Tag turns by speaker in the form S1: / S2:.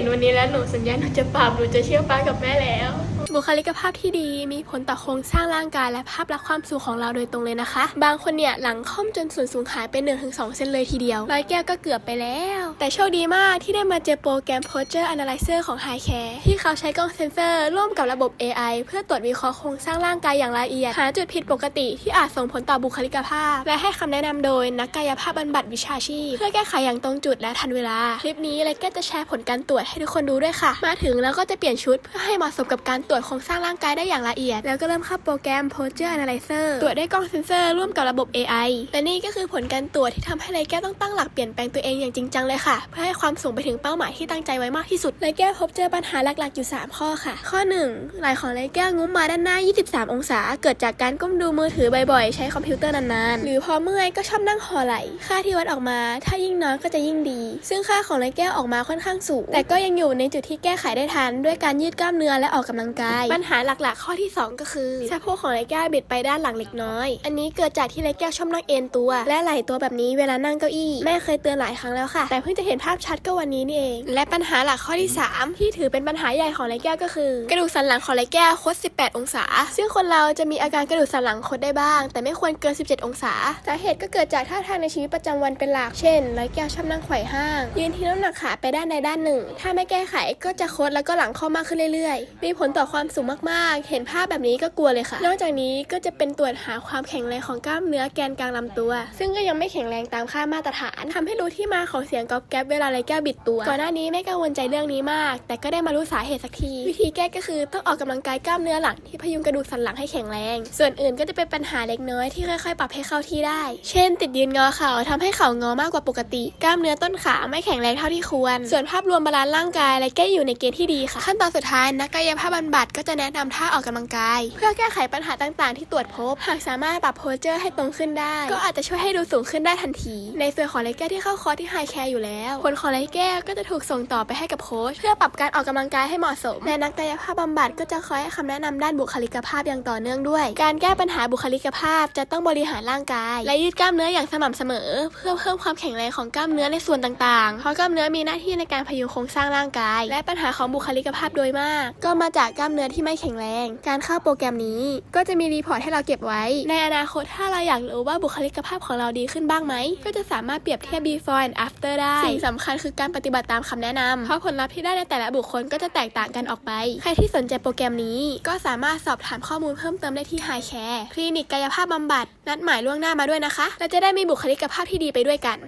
S1: นวันนี้แล้วหนูสัญญาหนูจะปรับหนูจะเชื่อป้ากับแม่แล้ว บุคลิกภาพที่ดีมีผลต่อโครงสร้างร่างกายและภาพลักษณ์ความสูงของเราโดยตรงเลยนะคะ บางคนเนี่ยหลังค่อมจนส่วนสูงหายไป1-2เซนเลยทีเดียวร้อยแก้วก็เกือบไปแล้ว แต่โชคดีมากที่ได้มาเจอโปรแกรม Posture Analyzer ของ High Care ที่เขาใช้กล้องเซนเซอร์ร่วมกับระบบ AI เพื่อตรวจวิเคราะห์โครงสร้างร่างกายอย่างละเอียดหาจุดผิดปกติที่อาจส่งผลต่อบุคลิกภาพ และให้คำแนะนำโดยนักกายภาพบำบัดวิชาชีพ เพื่อแก้ไขอย่างตรงจุดและทันเวลา คลิปนี้เลยก็จะแชร์ผลการตรวจให้ทุกคนดูด้วยค่ะ มาถึงแล้วก็จะเปลี่ยนชุดเพื่อให้เหมาะสมกับการตรวจโครงสร้างร่างกายได้อย่างละเอียด แล้วก็เริ่มเข้าโปรแกรม Posture Analyzer ตรวจด้วยกล้องเซ็นเซอร์ร่วมกับระบบ AI และนี่ก็คือผลการตรวจที่ทำให้ไรแก้วต้องตั้งหลักเปลี่ยนแปลงตัวเองอย่างจริงจังเลยค่ะ เพื่อให้ความสูงไปถึงเป้าหมายที่ตั้งใจไว้มากที่สุดไรแก้วพบเจอปัญหาหลักๆอยู่ 3 ข้อค่ะ ข้อ 1 ไหล่ของไรแก้วงุ้มมาด้านหน้า 23 องศา เกิดจากการก้มดูมือถือบ่อยๆ ใช้คอมพิวเตอร์นานๆ หรือพอเมื่อยก็ชอบนั่งห่อไหล่ค่าที่วัดออกมา ถ้ายิ่งน้อยก็จะยิ่งดี ซึ่งค่าของไรแก้วออกมาค่อนข้างสูงแต่ก็ยังอยู่ในจุดที่แก้ไขได้ทัน ด้วยการยืดกล้ามเนื้อและออกกำลังกาย ปัญหาหลักๆ ข้อที่ 2 ก็คือสะโพกของไรแก้วบิดไปด้านหลังเล็กน้อย อันนี้เกิดจากที่ไรแก้วชอบนั่งเอนตัว และไหล่ตัวแบบนี้เวลานั่งเก้าอี้แม่เคยเตือนหลายครั้งแล้วค่ะ แต่เพิ่งจะเห็นภาพชัดก็วันนี้นี่เอง และปัญหาหลักข้อที่ 3 ที่ถือเป็นปัญหาใหญ่ของไรแก้วก็คือ กระดูกสันหลังของไรแก้วคด 18 องศา ซึ่งคนเราจะมีอาการกระดูกสันหลังคดได้บ้าง แต่ไม่ควรเกิน 17 องศาสาเหตุก็เกิดจากท่าทางในชีวิตประจำวันเป็นหลักเช่นไรแก้วชอบนั่งไขว่ห้าง ยืนที่น้ำหนักขาไปด้านใดด้านหนึ่งถ้าไม่แก้ไขก็จะคดแล้วก็หลังเข้ามากขึ้นเรื่อยๆ มีผลต่อความสูงมากๆ เห็นภาพแบบนี้ก็กลัวเลยค่ะ นอกจากนี้ก็จะเป็นตรวจหาความแข็งแรงของกล้ามเนื้อแกนกลางลำตัว ซึ่งก็ยังไม่แข็งแรงตามค่ามาตรฐานทำให้รู้ที่มาของเสียงกอบแก๊บเวลาไรแก้วบิดตัว ก่อนหน้านี้ไม่กังวลใจเรื่องนี้มาก แต่ก็ได้มารู้สาเหตุสักที วิธีแก้ก็คือต้องออกกำลังกายกล้ามเนื้อหลังที่พยุงกระดูกสันหลังให้แข็งแรง ส่วนอื่นก็จะเป็นปัญหาเล็กน้อยที่ค่อยๆ ปรับให้เข้าที่ได้ เช่น ติดยืนงอเข่าทำให้เข่างอมากกว่าปกติ กล้ามเนื้อต้นขาไม่แข็งแรงเท่าที่ควร ส่วนภาพรวมบาลานร่างกายและแก้อยู่ในเกณฑ์ที่ดีค่ะ ขั้นตอนสุดท้ายนักกายภาพบำบัดก็จะแนะนำท่าออกกำลังกาย เพื่อแก้ไขปัญหาต่างๆ ที่ตรวจพบ หากสามารถปรับโพสเจอร์ให้ตรงขึ้นได้ ก็อาจจะช่วยให้ดูสูงขึ้นได้ทันที ในส่วนของไรแก้ที่เข้าคอร์สที่ไฮแคร์อยู่แล้ว ผลของไรแก้ก็จะถูกส่งต่อไปให้กับโค้ชเพื่อปรับการออกกำลังกายให้เหมาะสมและนักกายภาพบำบัดก็จะคอยให้คำแนะนำด้านบุคลิกภาพอย่างต่อเนื่องด้วย การแก้ปัญหาบุคลิกภาพจะต้องบริหารร่างกาย และยืดกล้ามเนื้ออย่างสม่ำเสมอ เพื่อเพิ่มความแข็งแรงของกล้ามเนื้อในส่วนต่างๆ เพราะกล้ามเนื้อมีหน้าที่ในการพยุงโครงสร้างร่างกาย และปัญหาของบุคลิกภาพโดยมาก ก็มาจากกล้ามเนื้อที่ไม่แข็งแรง การเข้าโปรแกรมนี้ ก็จะมีรีพอร์ตให้เราเก็บไว้ ในอนาคตถ้าเราอยากรู้ว่าบุคลิกภาพของเราดีขึ้นบ้างไหม ก็จะสามารถเปรียบเทียบ before and after ได้ สิ่งสำคัญคือการปฏิบัติตามคำแนะนำเพราะผลลัพธ์ที่ได้ในแต่ละบุคคลก็จะแตกต่างกันออกไป ใครที่สนใจโปรแกรมนี้ ก็สามารถสอบถามข้อมูลเพิ่มเติมได้ที่ High Care คลินิกกายภาพบำบัด นัดหมายล่วงหน้ามาด้วยนะคะ และจะได้มีบุคลิกภาพที่ดีไปด้วยกัน